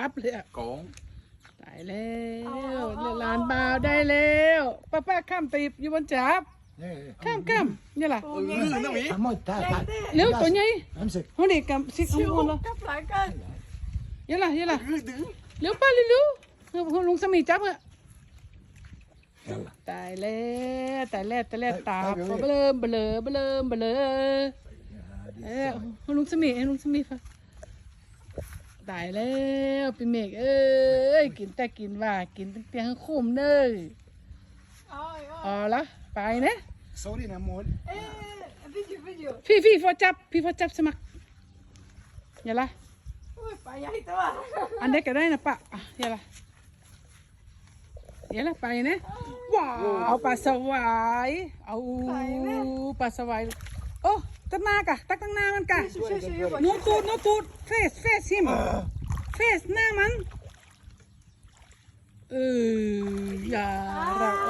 อัพเลยอะกองตายแล้วหลานบ่าวได้แล้วป้าป้าข้ามตีบอยู่บนจับนี่ข้ามข้ามนี่ล่ะเออนะหมีทำหมดตาตาเร็วตัวใหญ่น้ำสึกหัวเด็กกับสิของคนละกับหลายกันยัล่ะยัล่ะดื้อดื้อเร็วป้าเร็วเร็วเร็วลุงสมีจับอะตายแล้วตายแล้วตายแล้วตาเบลอเบลอเบลอเบลอเอ้ยลุงสมีให้ลุงสมีฟ้า ตายแล้วปีเมฆเอ้ยกินแต่กินว่ากินตั้งแต่ข้างคุ้มเด้ออ๋ออ๋ออ๋อละไปนะ sorry นะมดเอ๊ะวิดีโอวิดีโอพี่พี่พอจับพี่พอจับสมัครอย่าละอุ้ยไปใหญ่ตัวอันเด็กก็ได้นะปะอะอย่าละอย่าละไปนะว้าวปลาสวายเอาปลาสวายโอ้ ตักหน้ากะตักตั้งหน้ามันกะช่วยช่วยช่วยโนตูดโนตูดเฟสเฟสฮิมเฟสหน้ามัน เอออย่าละโอ้